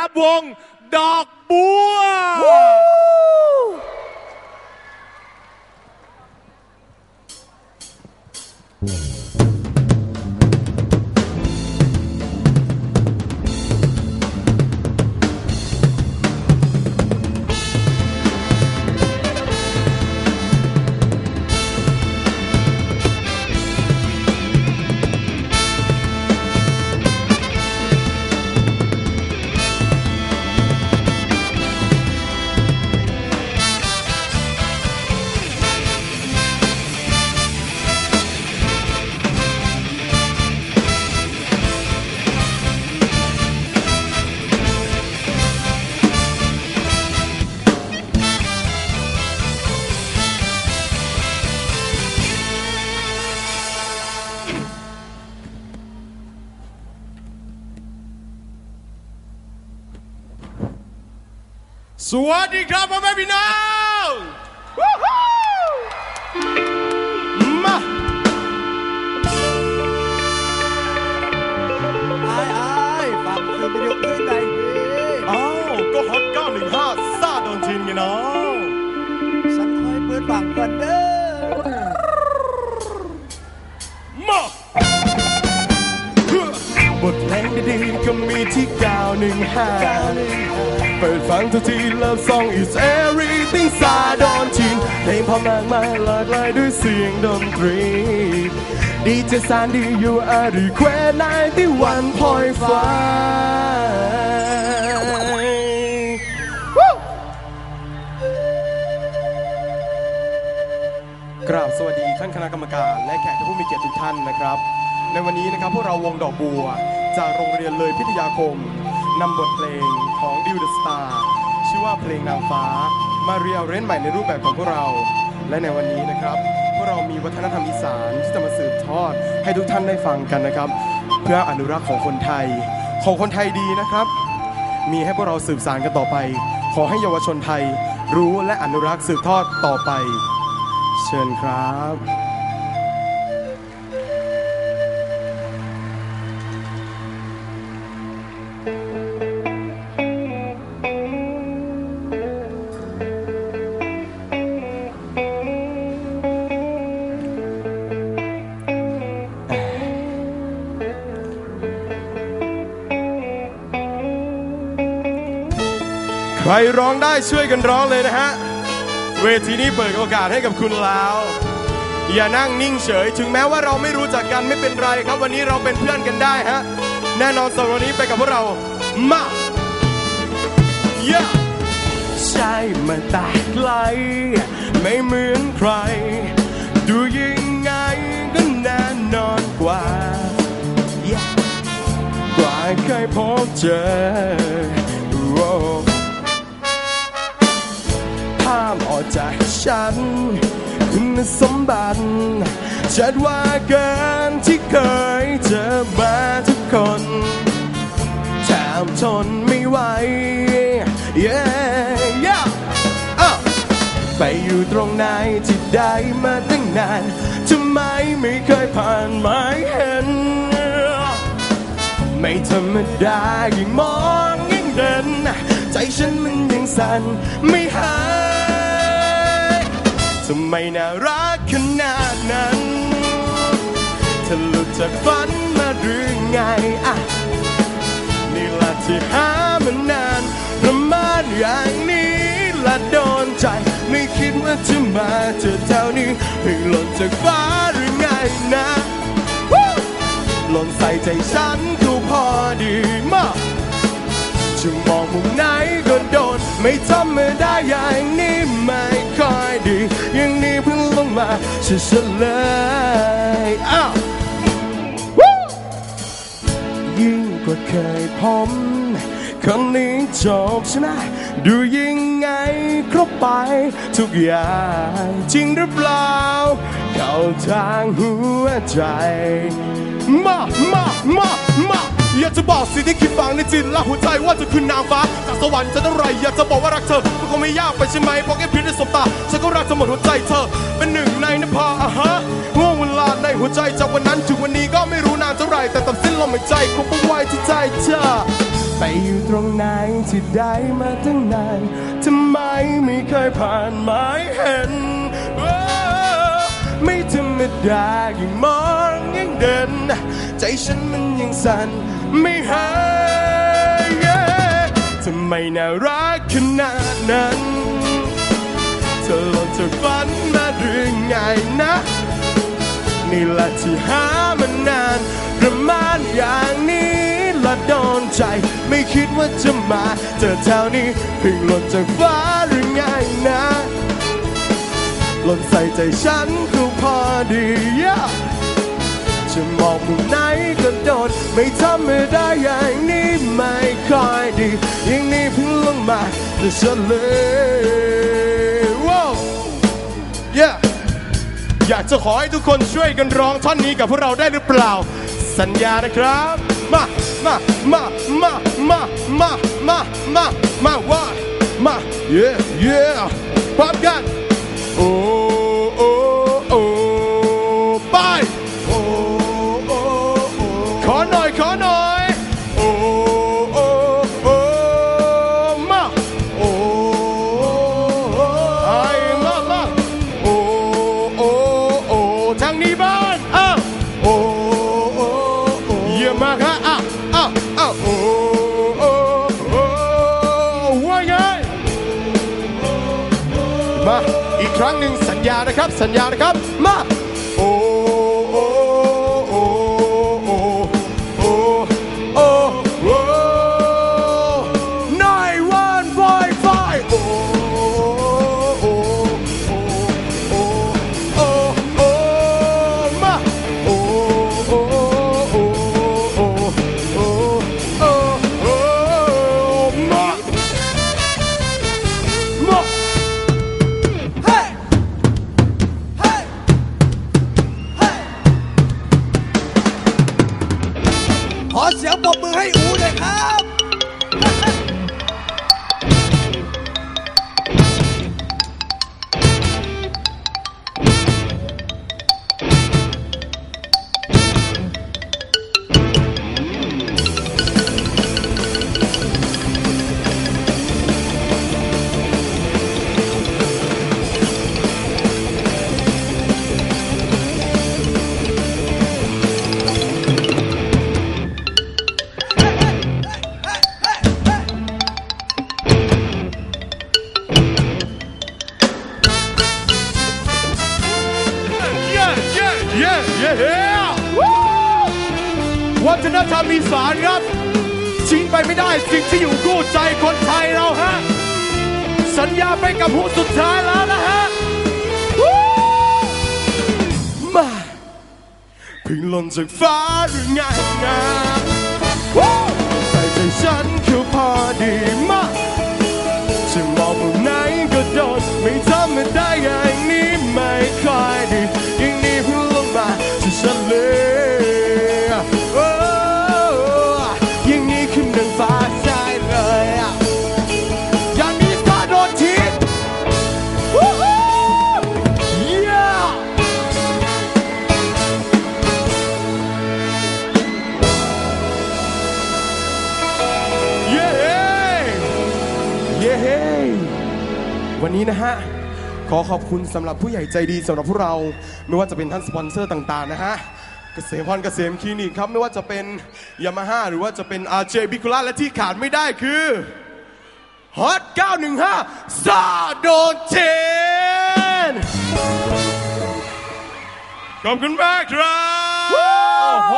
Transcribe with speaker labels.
Speaker 1: รับวง ดอกบัว สวัสดีครับพ่อแม่พี่น้อง บทเพลงดีๆก็มีที่ 915 เปิดฟังทุกที Love song is everything ซาโดนชินเพลงพอมากมายหลากหลายด้วยเสียงดนตรี ดีเจสานดีอยู่อารีเควสายที่วันพอยฟ้ากราบสวัสดีท่านคณะกรรมการ และแขกผู้มีเกียรติทุกท่านนะครับ ในวันนี้นะครับพวกเราวงดอกบัว จากโรงเรียนเลยพิทยาคมนำบทเพลงของดิวเดอะสตาร์ชื่อว่าเพลงนางฟ้ามาเรียลเล่นใหม่ในรูปแบบของพวกเรา และในวันนี้นะครับพวกเรามีวัฒนธรรมอีสานที่จะมาสืบทอด ให้ทุกท่านได้ฟังกันนะครับ เพื่ออนุรักษ์ของคนไทย ของคนไทยดีนะครับ มีให้พวกเราสืบสานกันต่อไป ขอให้เยาวชนไทยรู้และอนุรักษ์สืบทอดต่อไป เชิญครับ รร้องได้ช่วยกันร้องเลยนะฮะ เวทีนี้เปิดโอกาสให้กับคุณแล้ว อย่านั่งนิ่งเฉย ถึงแม้ว่าเราไม่รู้จักกันไม่เป็นไรครับ วันนี้เราเป็นเพื่อนกันได้ฮะ แน่นอนสำหรับวันนี้ไปกับพวกเรา มาเยอะใช่มันแต่ไกล ไม่เหมือนใคร ดูยังไงก็แน่นอนกว่า Yeah กว่าเคยพบเจอโจากฉัน คุณสมบัติชัดว่าเกินที่เคยเจอมาทุกคนแถมทนไม่ไหว yeah, yeah. ไปอยู่ตรงไหนที่ได้มาตั้งนานทำไมไม่เคยผ่านมาเห็น ไม่ธรรมดายิ่งมองยิ่งเดินใจฉันมันยังสั่นไม่หาย ทำไมน่ารักขนาดนั้นเธอหลุดจากฝันมาหรือไงอะนี่แหละที่หามานานประมาณอย่างนี้ละโดนใจ ไม่คิดว่าจะมาเจอเท่านี้เพิ่งหล่นจากฟ้าหรือไงนะหล่นใส่ใจฉันก็พอดีมากจะมองมุมไหนก็โดน ไม่ธรรมดาอย่างนี้ งลงมาเฉยๆเลยอ้าว Woo! ยิ่งกว่าเคยผมคนนี้จบใช่ไหมดูยังไงครบไป ทุกอย่างจริงหรือเปล่า เข้าทางหัวใจ มา มา มา มา อยากจะบอกสิ่งที่คิดฝังในจิตและหัวใจว่าจะคือนางฟ้าจากสวรรค์จะเท่าไรอยากจะบอกว่ารักเธอมันคงไม่ยากไปใช่ไหมเพราะแค่เพียงได้สบตาฉันก็รักเธอหมดหัวใจเธอ เป็นหนึ่งในนภาอะฮะห่วงเวลาในหัวใจจากวันนั้นถึงวันนี้ก็ไม่รู้นานเท่าไรแต่ตัดสิ้นลมหายใจคงไม่ไหวที่ใจเธอไปอยู่ตรงไหนที่ได้มาตั้งนานทำไมไม่เคยผ่านมาเห็นโอ้ไม่ธรรมดายิ่งมองยิ่งเดินใจฉันมันยังสั่น ไม่หาย yeah ทำไมน่ารักขนาดนั้น เธอหล่นจากฝันมาหรือไงนะ นี่แหละที่หามานานประมาณอย่างนี้ละโดนใจ ไม่คิดว่าจะมาเจอแถวนี้เพิ่งหล่นจากฟ้าหรือไงนะ หล่นใส่ใจฉันก็พอดี yeah จะมองมุมไหนก็โดนไม่ธรรมดาอย่างนี้ไม่ค่อยดีอย่างนี้เพิ่งลงมาแต่ฉันเลยว้าว yeah อยากจะขอให้ทุกคนช่วยกันร้องท่อนนี้กับพวกเราได้หรือเปล่า สัญญานะครับ มา มา มา มา มา มา มา มา มาว่ามา yeah yeah พร้อมกันโอ้ ญญานะครับ สัญญานะครับ มาโอ้
Speaker 2: ขอเสียงปรบมือให้อูหน่อยครับ
Speaker 1: วัฒนธรรมอีสานครับทิ้งไปไม่ได้สิ่งที่อยู่คู่ใจคนไทยเราฮะ สัญญาไปกับผู้สุดท้ายแล้วนะฮะวู้มาเพิ่งหล่นจากฟ้าหรือไงนะวู้ใส่ใจฉันคือพอดี วันนี้นะฮะ ขอขอบคุณสำหรับผู้ใหญ่ใจดีสำหรับพวกเรา ไม่ว่าจะเป็นท่านสปอนเซอร์ต่างๆนะฮะเกษมพรเกษมคลินิกครับ ไม่ว่าจะเป็นยามาฮ่าหรือว่าจะเป็น RJ บิคูล่าและที่ขาดไม่ได้คือฮอต915ซาโดเทนขอบคุณมากครับ โอ้โห